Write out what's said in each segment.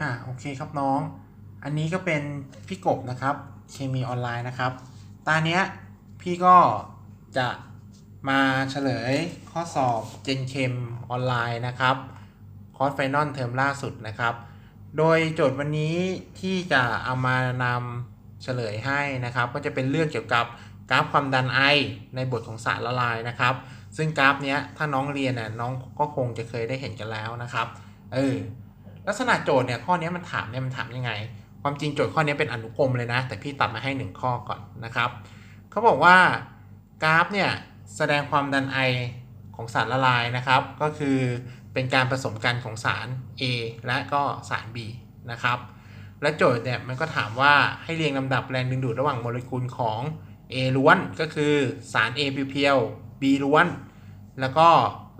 อ่าโอเคครับน้อง อันนี้ก็เป็นพี่กบนะครับ เคมีออนไลน์นะครับ ตาเนี้ยพี่ก็จะมาเฉลยข้อสอบเจนเคมออนไลน์นะครับ คอร์สไฟนอลเทอมล่าสุดนะครับ โดยโจทย์วันนี้ที่จะเอามานำเฉลยให้นะครับ ก็จะเป็นเรื่องเกี่ยวกับกราฟความดันไอในบทของสารละลายนะครับ ซึ่งกราฟเนี้ยถ้าน้องเรียนน่ะน้องก็คงจะเคยได้เห็นกันแล้วนะครับ เออ ลักษณะโจทย์เนี่ยข้อนี้มันถามเนี่ยมันถามยังไง ความจริงโจทย์ข้อนี้เป็นอนุกรมเลยนะ แต่พี่ตัดมาให้หนึ่งข้อก่อนนะครับเขาบอกว่ากราฟเนี่ยแสดงความดันไอของสารละลายนะครับ ก็คือเป็นการผสมกันของสาร A และก็สาร B นะครับและโจทย์เนี่ยมันก็ถามว่าให้เรียงลำดับแรงดึงดูดระหว่างโมเลกุลของ A ล้วนก็คือสาร A เพียวๆ B ล้วน แล้วก็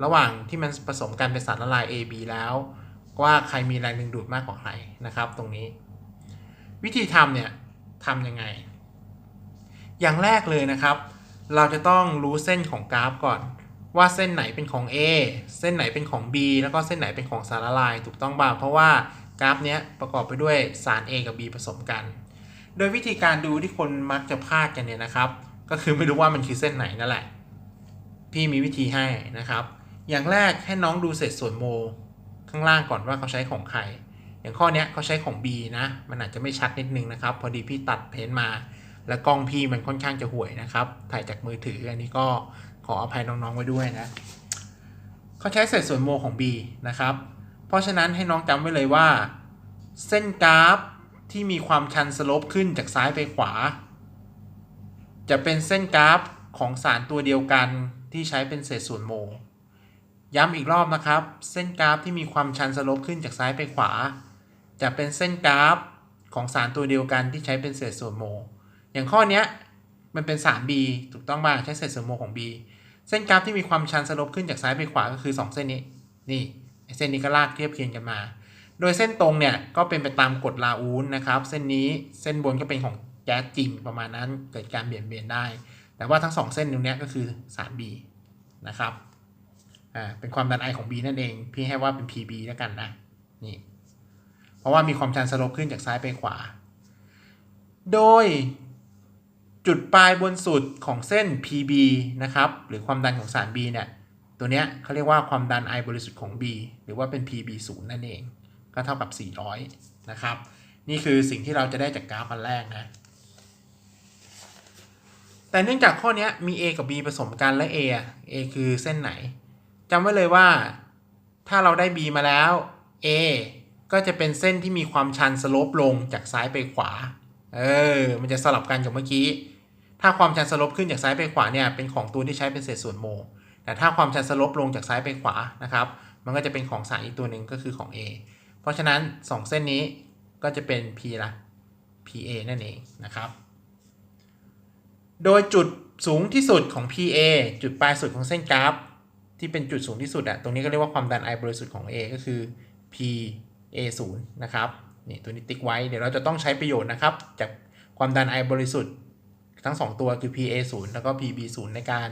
ระหว่างที่มันผสมกันเป็นสารละลาย A B แล้ว ว่าใครมีแรงดึงดูดมากกว่าใครนะครับ ตรงนี้ วิธีทำเนี่ยทำยังไง อย่างแรกเลยนะครับ เราจะต้องรู้เส้นของกราฟก่อน ว่าเส้นไหนเป็นของ A เส้นไหนเป็นของ B แล้วก็เส้นไหนเป็นของสารละลาย ถูกต้องบ่าเพราะว่ากราฟเนี้ยประกอบไปด้วยสาร A กับ B ผสมกัน โดยวิธีการดูที่คนมักจะพลาดกันเนี่ยนะครับ ก็คือไม่รู้ว่ามันคือเส้นไหนนั่นแหละ พี่มีวิธีให้นะครับ อย่างแรกให้น้องดูเศษส่วนโม ข้างล่างก่อนว่าเขาใช้ของใคร อย่างข้อนี้เขาใช้ของ B นะ มันอาจจะไม่ชัดนิดนึงนะครับ พอดีพี่ตัดเพนมา แล้วกล้องพี่มันค่อนข้างจะห่วยนะครับ ถ่ายจากมือถืออันนี้ก็ขออภัยน้องๆไว้ด้วยนะ เขาใช้เศษส่วนโมของ B นะครับ เพราะฉะนั้นให้น้องจำไว้เลยว่า เส้นกราฟที่มีความชันสโลปขึ้นจากซ้ายไปขวา จะเป็นเส้นกราฟของสารตัวเดียวกันที่ใช้เป็นเศษส่วนโม ย้ำอีกรอบนะครับ เส้นกราฟที่มีความชันสโลปขึ้นจากซ้ายไปขวา จะเป็นเส้นกราฟของสารตัวเดียวกันที่ใช้เป็นเศษส่วนโม อย่างข้อนี้มันเป็น 3b ถูกต้องบ้างใช้เศษส่วนโมของ b เส้นกราฟที่มีความชันสโลปขึ้นจากซ้ายไปขวาก็คือ 2 เส้นนี้ นี่เส้นนี้ก็ลากเทียบเคียงกันมา โดยเส้นตรงเนี่ยก็เป็นไปตามกฎลาอูลนะครับ เส้นนี้เส้นบนก็เป็นของแก๊สจริงประมาณนั้นเกิดการเบี่ยงเบนได้ แต่ว่าทั้งสองเส้นตรงนี้ก็คือ 3b นะครับ อ่าเป็นความดันไอของ B นั่นเอง พี่ให้ว่าเป็น PB แล้วกันนะนี่เพราะว่ามีความชันสโลปขึ้นจากซ้ายไปขวา โดยจุดปลายบนสุดของเส้น PB นะครับหรือความดันของสาร B เนี่ยตัวเนี้ยเขาเรียกว่าความดันไอบริสุทธิ์ของ B หรือว่าเป็น PB 0นั่นเอง ก็เท่ากับ 400 นะครับ นี่คือสิ่งที่เราจะได้จากกราฟอันแรกนะ แต่เนื่องจากข้อนี้มี A กับ B ผสมกันและ A อะ A คือเส้นไหน จำไว้เลยว่า ถ้าเราได้ B มาแล้ว A ก็จะเป็นเส้นที่มีความชันสโลปลงจากซ้ายไปขวา เออ มันจะสลับกันกับเมื่อกี้ ถ้าความชันสโลปขึ้นจากซ้ายไปขวาเนี่ย เป็นของตัวที่ใช้เป็นเศษส่วนโม แต่ถ้าความชันสโลปลงจากซ้ายไปขวา นะครับ มันก็จะเป็นของสารอีกตัวหนึ่งก็คือของ A เพราะฉะนั้น 2 เส้นนี้ก็จะเป็น P ละ PA นั่นเองนะครับ โดยจุดสูงที่สุดของ PA จุดปลายสุดของเส้นกราฟ ที่เป็นจุดสูงที่สุดอะตรงนี้ก็เรียกว่าความดันไอบริสุทธิ์ของ A ก็คือ P A 0นะครับนี่ตัวนี้ติ๊กไว้เดี๋ยวเราจะต้องใช้ประโยชน์นะครับ จากความดันไอบริสุทธิ์ทั้ง 2 ตัวคือ P A 0แล้วก็ P B 0ในการ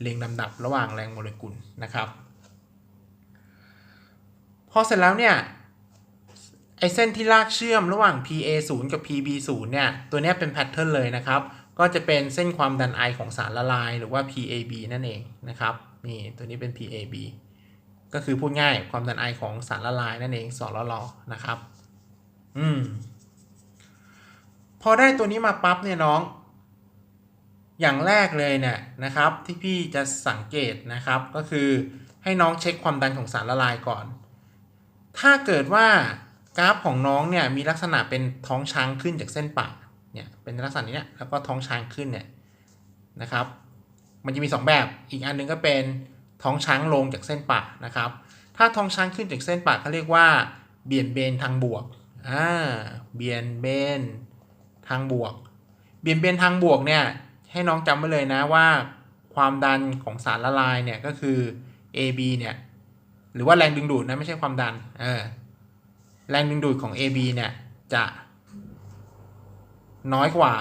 เรียงลำดับระหว่างแรงโมเลกุลนะครับพอเสร็จแล้วเนี่ยไอเส้นที่ลากเชื่อมระหว่าง PA 0กับ PB 0เนี่ยตัวนี้เป็นแพทเทิร์นเลยนะครับ ก็จะเป็นเส้นความดันไอของสารละลาย หรือว่า PAB นั่นเองนะครับ นี่ตัวนี้เป็น PAB ก็คือพูดง่ายความดันไอของสารละลายนั่นเองสอละลอนะครับ อืม พอได้ตัวนี้มาปั๊บเนี่ยน้อง อย่างแรกเลยเนี่ยนะครับ ที่พี่จะสังเกตนะครับ ก็คือให้น้องเช็คความดันของสารละลายก่อน ถ้าเกิดว่ากราฟของน้องเนี่ยมีลักษณะเป็นท้องช้างขึ้นจากเส้นปากเนี่ยเป็นลักษณะนี้เนี่ยแล้วก็ท้องช้างขึ้นเนี่ยนะครับ มันจะมี 2 แบบ อีกอันหนึงก็เป็นท้องช้างลงจากเส้นปากนะครับ ถ้าท้องช้างขึ้นจากเส้นปากเขาเรียกว่า เบี่ยนเบนทางบวกอ่าเบี่ยนเบนทางบวก เบี่ยนเบนทางบวกเนี่ยให้น้องจำไว้เลยนะว่า ความดันของสารละลายเนี่ยก็คือ AB เนี่ยหรือว่าแรงดึงดูดนะไม่ใช่ความดันเออแรงดึงดูดของ AB เนี่ยจะน้อยกว่า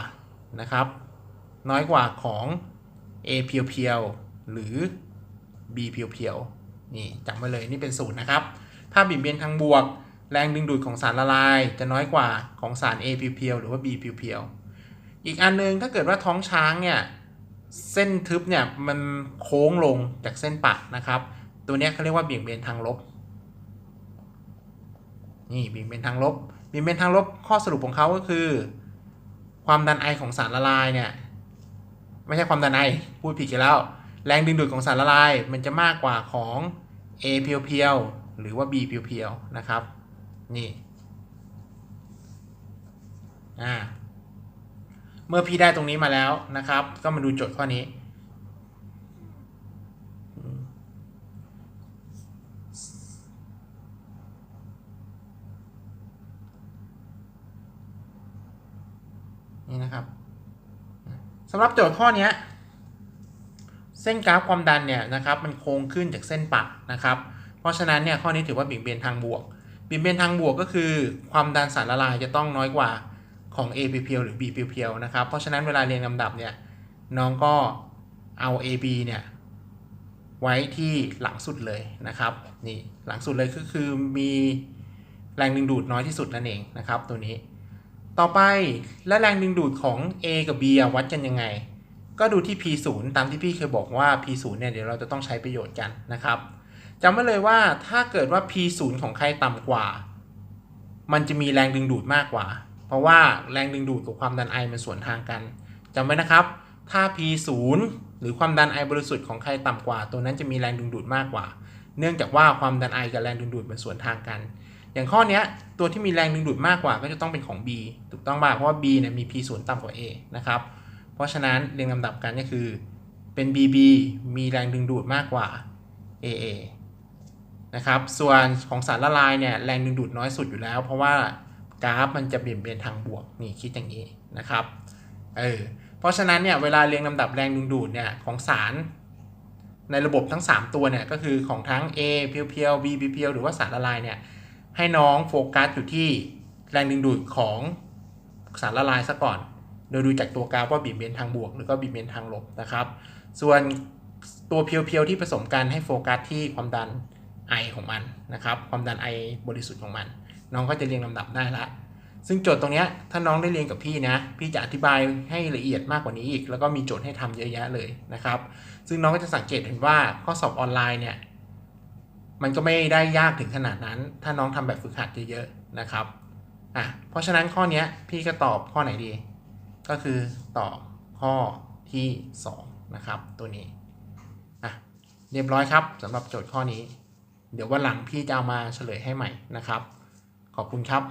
นะครับ น้อยกว่าของ A เพียวๆหรือ B เพียวๆนี่จำไว้เลยนี่เป็นศูนย์นะครับ ถ้าบิ่นเบียนทางบวก แรงดึงดูดของสารละลายจะน้อยกว่าของสาร A เพียวๆหรือว่า B เพียวๆอีกอันนึงถ้าเกิดว่าท้องช้างเนี่ยเส้นทึบเนี่ยมันโค้งลงจากเส้นปะนะครับ ตัวนี้เขาเรียกว่าเบี่ยงเบนทางลบนี่เบี่ยงเบนทางลบเบี่ยงเบนทางลบข้อสรุปของเขาก็คือ ความดันไอของสารละลายเนี่ย ไม่ใช่ความดันไอพูดผิดกันแล้ว แรงดึงดูดของสารละลายมันจะมากกว่าของ A เพียวๆหรือว่า B เพียวๆนะครับ นี่อ่าเมื่อพี่ได้ตรงนี้มาแล้วนะครับ ก็มาดูโจทย์ข้อนี้ นี่นะครับ สำหรับโจทย์ข้อนี้เส้นกราฟความดันเนี่ยนะครับมันโค้งขึ้นจากเส้นปะนะครับ เพราะฉะนั้นเนี่ยข้อนี้ถือว่าบี่งเบนทางบวกบี่งเบนทางบวกก็คือความดันสารละลายจะต้องน้อยกว่าของ A เพียวหรือ B เพียวนะครับ เพราะฉะนั้นเวลาเรียงลำดับเนี่ยน้องก็เอา AB เนี่ยไว้ที่หลังสุดเลยนะครับนี่หลังสุดเลยก็คือมีแรงดึงดูดน้อยที่สุดนั่นเองนะครับตัวนี้ ต่อไปและแรงดึงดูดของ A กับ B วัดกันยังไง ก็ดูที่ P0 ตามที่พี่เคยบอกว่า P0 เนี่ยเดี๋ยวเราจะต้องใช้ประโยชน์กันนะครับจำไว้เลยว่าถ้าเกิดว่า P0 ของใครต่ำกว่า มันจะมีแรงดึงดูดมากกว่า เพราะว่าแรงดึงดูดกับความดันไอมันสวนทางกันจำไว้นะครับ ถ้า P0 หรือความดันไอบริสุทธิ์ของใครต่ำกว่า ตัวนั้นจะมีแรงดึงดูดมากกว่า เนื่องจากว่าความดันไอกับแรงดึงดูดมันสวนทางกัน อย่างข้อเนี้ยตัวที่มีแรงดึงดูดมากกว่าก็จะต้องเป็นของ B ถูกต้องป่ะเพราะว่า B เนี่ยมี P0 ต่ำกว่า A นะครับ เพราะฉะนั้นเรียงลำดับกันก็คือ เป็น BB มีแรงดึงดูดมากกว่า AA นะครับ ส่วนของสารละลายเนี่ยแรงดึงดูดน้อยสุดอยู่แล้ว เพราะว่ากราฟมันจะเบี่ยงเบนทางบวกนี่คิดอย่างนี้นะครับ เออ เพราะฉะนั้นเนี่ยเวลาเรียงลำดับแรงดึงดูดเนี่ยของสารในระบบทั้ง 3 ตัวเนี่ยก็คือของทั้ง A เพียวๆ B เพียวๆหรือว่าสารละลายเนี่ย ให้น้องโฟกัสอยู่ที่แรงดึงดูดของสารละลายซะก่อน โดยดูจากตัวกราฟว่าบีบเบนทางบวก หรือก็บีบเบนทางลบนะครับ ส่วนตัวเพียวๆที่ผสมกันให้โฟกัสที่ความดันไอของมันนะครับ ความดันไอบริสุทธิ์ของมัน น้องก็จะเรียงลำดับได้ละ ซึ่งโจทย์ตรงนี้ถ้าน้องได้เรียนกับพี่นะ พี่จะอธิบายให้ละเอียดมากกว่านี้อีก แล้วก็มีโจทย์ให้ทำเยอะแยะเลยนะครับ ซึ่งน้องก็จะสังเกตเห็นว่าข้อสอบออนไลน์เนี่ย มันก็ไม่ได้ยากถึงขนาดนั้น ถ้าน้องทำแบบฝึกหัดเยอะๆนะครับอะเพราะฉะนั้นข้อนี้พี่ก็ตอบข้อไหนดี ก็คือตอบข้อที่2นะครับตัวนี้อะเรียบร้อยครับสำหรับโจทย์ข้อนี้ เดี๋ยววันหลังพี่จะเอามาเฉลยให้ใหม่นะครับ ขอบคุณครับ